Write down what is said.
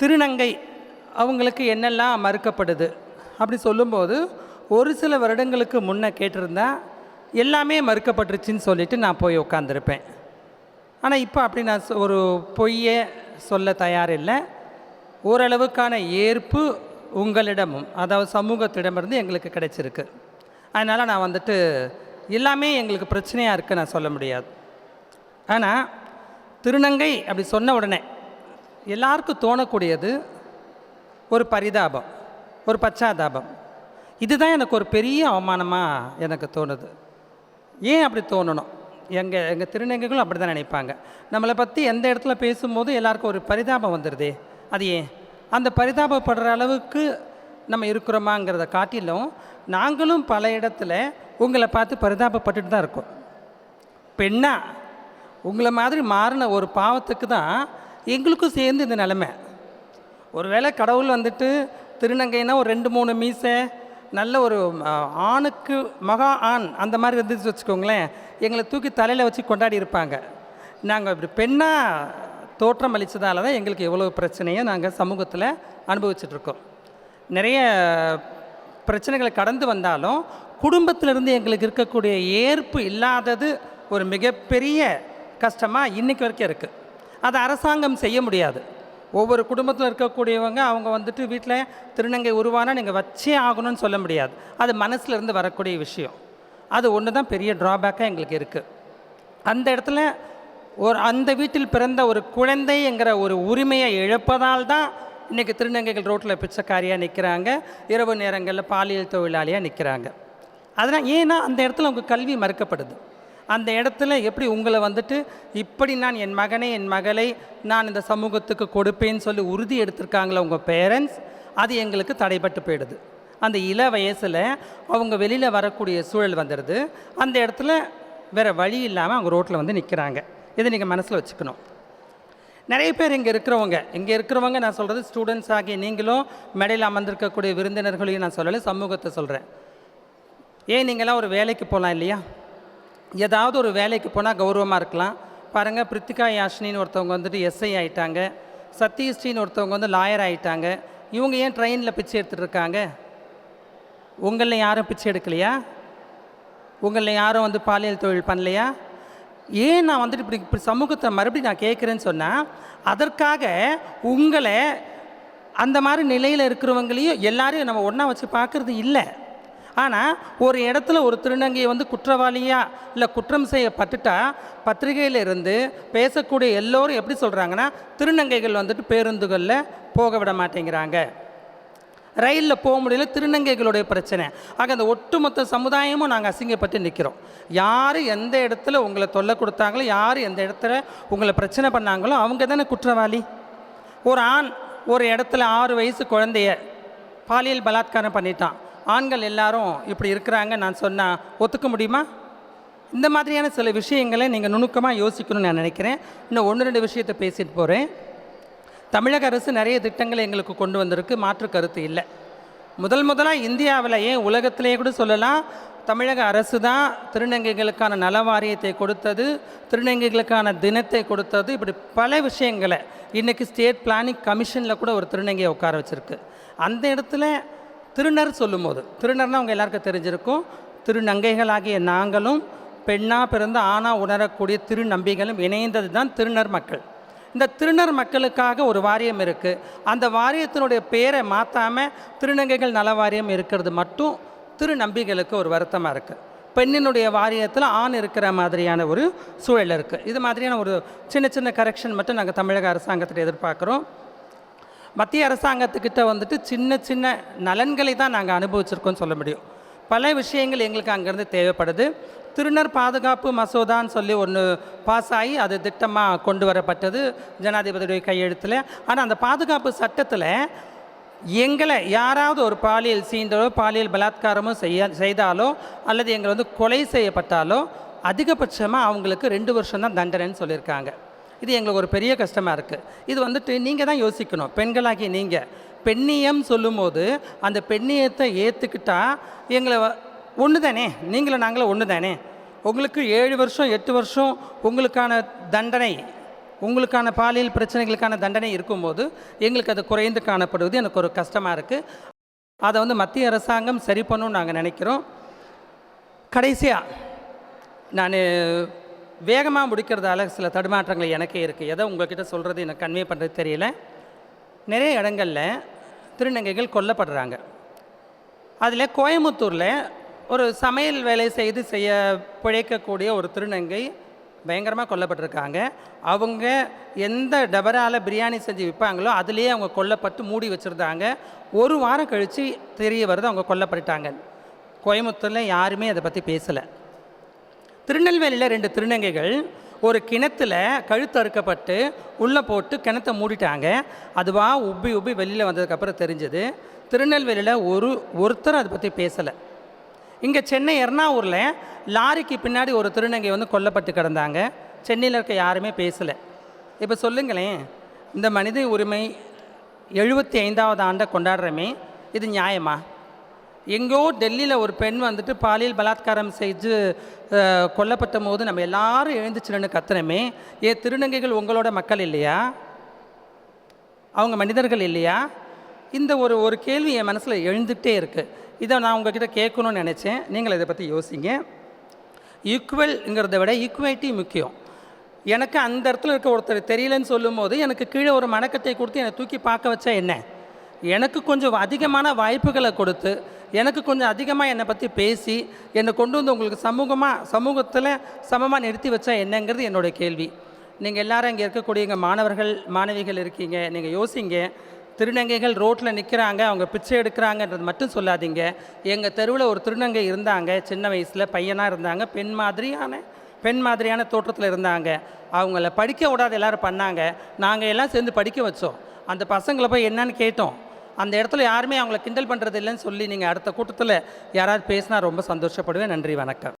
திருநங்கை அவங்களுக்கு என்னெல்லாம் மறுக்கப்படுது? அப்படி சொல்லும்போது ஒரு சில வருடங்களுக்கு முன்னே கேட்டிருந்தா எல்லாமே மறுக்கப்பட்டுருச்சுன்னு சொல்லிட்டு நான் போய் உட்காந்துருப்பேன் ஆனால் இப்போ அப்படி நான் சொ- ஒரு பொய்யை சொல்ல தயாரில்லை. ஓரளவுக்கான ஏற்பு உங்களிடமும் அதாவது சமூகத்திடமிருந்து எங்களுக்கு கிடைச்சிருக்கு. அதனால் நான் வந்துட்டு எல்லாமே எங்களுக்கு பிரச்சனையாக இருக்குது நான் சொல்ல முடியாது. ஆனால் திருநங்கை அப்படி சொன்ன உடனே எல்லாருக்கும் தோணக்கூடியது ஒரு பரிதாபம் ஒரு பச்சாதாபம். இதுதான் எனக்கு ஒரு பெரிய அவமானமாக எனக்கு தோணுது. ஏன் அப்படி தோணணும்? எங்கள் எங்கள் திருநங்கைகளும் அப்படி தான் நினைப்பாங்க. நம்மளை பற்றி எந்த இடத்துல பேசும்போது எல்லாருக்கும் ஒரு பரிதாபம் வந்துடுதே அது ஏன்? அந்த பரிதாபப்படுற அளவுக்கு நம்ம இருக்கிறோமாங்கிறத காட்டிலும் நாங்களும் பல இடத்துல உங்களை பார்த்து பரிதாபப்பட்டுட்டு தான் இருக்கோம். பெண்ணா உங்களை மாதிரி மாறின ஒரு பாவத்துக்கு தான் எங்களுக்கும் சேர்ந்து இந்த நிலமை. ஒருவேளை கடவுள் வந்துட்டு திருநங்கைனா ஒரு ரெண்டு மூணு மீசை நல்ல ஒரு ஆணுக்கு மகா ஆண் அந்த மாதிரி இருந்துச்சு வச்சுக்கோங்களேன். எங்களை தூக்கி தலையில் வச்சு கொண்டாடி இருப்பாங்க. நாங்கள் இப்படி பெண்ணாக தோற்றம் அளித்ததால தான் எங்களுக்கு எவ்வளோ பிரச்சனையும் நாங்கள் சமூகத்தில் அனுபவிச்சிட்ருக்கோம் நிறைய பிரச்சனைகளை கடந்து வந்தாலும் குடும்பத்திலிருந்து எங்களுக்கு இருக்கக்கூடிய ஏற்பு இல்லாதது ஒரு மிகப்பெரிய கஷ்டமாக இன்னைக்கு வரைக்கும் இருக்குது அதை அரசாங்கம் செய்ய முடியாது. ஒவ்வொரு குடும்பத்தில் இருக்கக்கூடியவங்க அவங்க வந்துட்டு வீட்டில் திருநங்கை உருவானா நீங்கள் வச்சே ஆகணும்னு சொல்ல முடியாது. அது மனசுல இருந்து வரக்கூடிய விஷயம். அது ஒன்று தான் பெரிய ட்ராபேக்காக எங்களுக்கு இருக்குது அந்த இடத்துல ஒரு அந்த வீட்டில் பிறந்த ஒரு குழந்தைங்கிற ஒரு உரிமையை இழப்பதால் தான் இன்றைக்கி திருநங்கைகள் ரோட்டில் பிச்சைக்காரியாக நிற்கிறாங்க இரவு நேரங்களில் பாலியல் தொழிலாளியாக நிற்கிறாங்க அதனால் ஏன்னா அந்த இடத்துல அவங்க கல்வி மறுக்கப்படுது. அந்த இடத்துல எப்படி உங்களை வந்துட்டு இப்படி நான் என் மகனை என் மகளை நான் இந்த சமூகத்துக்கு கொடுப்பேன்னு சொல்லி உறுதி எடுத்திருக்காங்களே உங்கள் பேரண்ட்ஸ் அது எங்களுக்கு தடைப்பட்டு போயிடுது. அந்த இள வயசில் அவங்க வெளியில் வரக்கூடிய சூழல் வந்துடுது. அந்த இடத்துல வேறு வழி இல்லாமல் அவங்க ரோட்டில் வந்து நிற்கிறாங்க இதை நீங்கள் மனசில் வச்சுக்கணும். நிறைய பேர் இங்கே இருக்கிறவங்க இங்கே இருக்கிறவங்க நான் சொல்கிறது ஸ்டூடெண்ட்ஸ் ஆகிய நீங்களும் மேடையில் அமர்ந்திருக்கக்கூடிய விருந்தினர்களையும் நான் சொல்லலை சமூகத்தை சொல்கிறேன் ஏன் நீங்களாம் ஒரு வேலைக்கு போகலாம் இல்லையா? ஏதாவது ஒரு வேலைக்கு போனால் கௌரவமாக இருக்கலாம். பாருங்கள் பிரித்திகா யாஷினின்னு ஒருத்தவங்க வந்துட்டு எஸ்ஐ ஆகிட்டாங்க சத்யஸ்ரீன்னு ஒருத்தவங்க வந்து லாயர் ஆகிட்டாங்க இவங்க ஏன் ட்ரெயினில் பிச்சை எடுத்துகிட்டு இருக்காங்க? உங்களில் யாரும் பிச்சை எடுக்கலையா? உங்களில் யாரும் வந்து பாலியல் தொழில் பண்ணலையா? ஏன் நான் வந்துட்டு இப்படி இப்படி சமூகத்தை மறுபடியும் நான் கேட்குறேன்னு சொன்னால் அதற்காக உங்களை அந்த மாதிரி நிலையில் இருக்கிறவங்களையும் எல்லாரையும் நம்ம ஒன்றா வச்சு பார்க்குறது இல்லை. ஆனால் ஒரு இடத்துல ஒரு திருநங்கையை வந்து குற்றவாளியாக இல்லை குற்றம் செய்யப்பட்டுட்டா பத்திரிகையில் இருந்து பேசக்கூடிய எல்லோரும் எப்படி சொல்கிறாங்கன்னா திருநங்கைகள் வந்துட்டு பேருந்துகளில் போக விட மாட்டேங்கிறாங்க. ரயிலில் போக முடியல திருநங்கைகளுடைய பிரச்சனை. ஆக அந்த ஒட்டுமொத்த சமுதாயமும் நாங்கள் அசிங்கப்பட்டு நிற்கிறோம் யார் எந்த இடத்துல உங்களை தொல்லை கொடுத்தாங்களோ யார் எந்த இடத்துல உங்களை பிரச்சனை பண்ணாங்களோ அவங்க தானே குற்றவாளி. ஒரு ஆண் ஒரு இடத்துல ஆறு வயசு குழந்தைய பாலியல் பலாத்காரம் பண்ணிட்டான். ஆண்கள் எல்லாரும் இப்படி இருக்கிறாங்க நான் சொன்னால் ஒத்துக்க முடியுமா? இந்த மாதிரியான சில விஷயங்களை நீங்கள் நுணுக்கமாக யோசிக்கணும்னு நான் நினைக்கிறேன். இன்னும் ஒன்று ரெண்டு விஷயத்தை பேசிட்டு போகிறேன் தமிழக அரசு நிறைய திட்டங்களை எங்களுக்கு கொண்டு வந்திருக்கு மாற்று கருத்து இல்லை. முதல் முதலாக இந்தியாவில் ஏன் உலகத்திலேயே கூட சொல்லலாம் தமிழக அரசு தான் திருநங்கைகளுக்கான நல வாரியத்தை கொடுத்தது திருநங்கைகளுக்கான தினத்தை கொடுத்தது. இப்படி பல விஷயங்களை இன்றைக்கி ஸ்டேட் பிளானிங் கமிஷனில் கூட ஒரு திருநங்கையை உட்கார வச்சுருக்கு. அந்த இடத்துல திருநர் சொல்லும்போது திருநர்னால் அவங்க எல்லாருக்கும் தெரிஞ்சிருக்கும். திருநங்கைகளாகிய நாங்களும் பெண்ணாக பிறந்து ஆணாக உணரக்கூடிய திருநம்பிகளும் இணைந்தது தான் திருநர் மக்கள். இந்த திருநர் மக்களுக்காக ஒரு வாரியம் இருக்குது அந்த வாரியத்தினுடைய பேரை மாற்றாமல் திருநங்கைகள் நல வாரியம் இருக்கிறது மட்டும் திருநம்பிகளுக்கு ஒரு வருத்தமாக இருக்குது பெண்ணினுடைய வாரியத்தில் ஆண் இருக்கிற மாதிரியான ஒரு சூழல் இருக்குது இது மாதிரியான ஒரு சின்ன சின்ன கரெக்ஷன் மட்டும் நாங்கள் தமிழக அரசாங்கத்தில் எதிர்பார்க்குறோம். மத்திய அரசாங்கத்துக்கிட்ட வந்துட்டு சின்ன சின்ன நலன்களை தான் நாங்கள் அனுபவிச்சிருக்கோம்னு சொல்ல முடியும். பல விஷயங்கள் எங்களுக்கு அங்கேருந்து தேவைப்படுது. திருநர் பாதுகாப்பு மசோதான்னு சொல்லி ஒன்று பாஸ் ஆகி அது திட்டமாக கொண்டு வரப்பட்டது. ஜனாதிபதியுடைய கையெழுத்தில். ஆனால் அந்த பாதுகாப்பு சட்டத்தில் எங்களை யாராவது ஒரு பாலியல் சீண்டலோ பாலியல் பலாத்காரமோ செய்ய செய்தாலோ அல்லது எங்களை வந்து கொலை செய்யப்பட்டாலோ அதிகபட்சமாக அவங்களுக்கு ரெண்டு வருஷம் தான் தண்டனைன்னு சொல்லியிருக்காங்க. இது எங்களுக்கு ஒரு பெரிய கஷ்டமாக இருக்குது இது வந்துட்டு நீங்கள் தான் யோசிக்கணும். பெண்களாகி நீங்கள் பெண்ணியம் சொல்லும்போது அந்த பெண்ணியத்தை ஏற்றுக்கிட்டா எங்களை ஒன்று தானே நீங்களும் நாங்களும் ஒன்று தானே உங்களுக்கு ஏழு வருஷம் எட்டு வருஷம் உங்களுக்கான தண்டனை உங்களுக்கான பாலியல் பிரச்சனைகளுக்கான தண்டனை இருக்கும்போது எங்களுக்கு அது குறைந்து காணப்படுவது எனக்கு ஒரு கஷ்டமாக இருக்குது அதை வந்து மத்திய அரசாங்கம் சரி பண்ணணும்னு நாங்கள் நினைக்கிறோம். கடைசியாக நான் வேகமாக முடிக்கிறதால சில தடுமாற்றங்கள் எனக்கே இருக்குது எதை உங்கள்கிட்ட சொல்கிறது எனக்கு கன்வே பண்ணுறது தெரியல. நிறைய இடங்களில் திருநங்கைகள் கொல்லப்படுறாங்க. அதில் கோயம்புத்தூரில் ஒரு சமையல் வேலை செய்து செய்ய பிழைக்கக்கூடிய ஒரு திருநங்கை பயங்கரமாக கொல்லப்பட்டிருக்காங்க. அவங்க எந்த டபரால் பிரியாணி செஞ்சு விற்பாங்களோ அதுலேயே அவங்க கொல்லப்பட்டு மூடி வச்சுருந்தாங்க. ஒரு வாரம் கழித்து தெரிய வருது அவங்க கொல்லப்பட்டுட்டாங்க. கோயம்புத்தூரில் யாருமே அதை பற்றி பேசலை. திருநெல்வேலியில் ரெண்டு திருநங்கைகள் ஒரு கிணத்துல கழுத்து அறுக்கப்பட்டு உள்ளே போட்டு கிணத்தை மூடிட்டாங்க. அதுவாக உப்பி உப்பி வெளியில் வந்ததுக்கப்புறம் தெரிஞ்சது திருநெல்வேலியில் ஒரு ஒருத்தர் அதை பற்றி பேசலை. இங்கே சென்னை எர்ணாவூரில் லாரிக்கு பின்னாடி ஒரு திருநங்கை வந்து கொல்லப்பட்டு கிடந்தாங்க. சென்னையில் இருக்க யாருமே பேசலை. இப்போ சொல்லுங்களேன் இந்த மனித உரிமை எழுபத்தி ஐந்தாவது ஆண்டை கொண்டாடுறோமே இது நியாயமா? எங்கேயோ டெல்லியில் ஒரு பெண் வந்துட்டு பாலியல் பலாத்காரம் செஞ்சு கொல்லப்பட்ட போது நம்ம எல்லாரும் எழுந்துச்சுன்னு கத்தனமே ஏ திருநங்கைகள் உங்களோட மக்கள் இல்லையா? அவங்க மனிதர்கள் இல்லையா? இந்த ஒரு ஒரு கேள்வி என் மனசில் எழுந்துகிட்டே இருக்குது இதை நான் உங்ககிட்ட கேட்கணும்னு நினச்சேன். நீங்கள் இதை பற்றி யோசிங்க. ஈக்குவல்ங்கிறத விட ஈக்குவைட்டி முக்கியம். எனக்கு அந்த இடத்துல இருக்க ஒருத்தர் தெரியலன்னு சொல்லும்போது எனக்கு கீழே ஒரு மணக்கத்தை கொடுத்து என்னை தூக்கி பார்க்க வச்சா என்ன? எனக்கு கொஞ்சம் அதிகமான வாய்ப்புகளை கொடுத்து எனக்கு கொஞ்சம் அதிகமாக என்னை பற்றி பேசி என்னை கொண்டு வந்து உங்களுக்கு சமூகமாக சமூகத்தில் சமமாக நிறுத்தி வச்சா என்னங்கிறது என்னுடைய கேள்வி. நீங்கள் எல்லாரும் இங்கே இருக்கக்கூடிய எங்கள் மாணவர்கள் மாணவிகள் இருக்கீங்க நீங்கள் யோசிங்க. திருநங்கைகள் ரோட்டில் நிற்கிறாங்க அவங்க பிச்சை எடுக்கிறாங்கன்றது மட்டும் சொல்லாதீங்க. எங்கள் தெருவில் ஒரு திருநங்கை இருந்தாங்க சின்ன வயசில் பையனாக இருந்தாங்க பெண் மாதிரியான பெண் மாதிரியான தோற்றத்தில் இருந்தாங்க. அவங்கள படிக்க விடாத எல்லோரும் பண்ணாங்க. நாங்கள் எல்லாம் சேர்ந்து படிக்க வச்சோம். அந்த பசங்களை போய் என்னன்னு கேட்டோம். அந்த இடத்துல யாருமே அவங்கள கிண்டல் பண்ணுறது இல்லைன்னு சொல்லி நீங்கள் அடுத்த கூட்டத்தில் யாராவது பேசினா ரொம்ப சந்தோஷப்படுவேன். நன்றி வணக்கம்.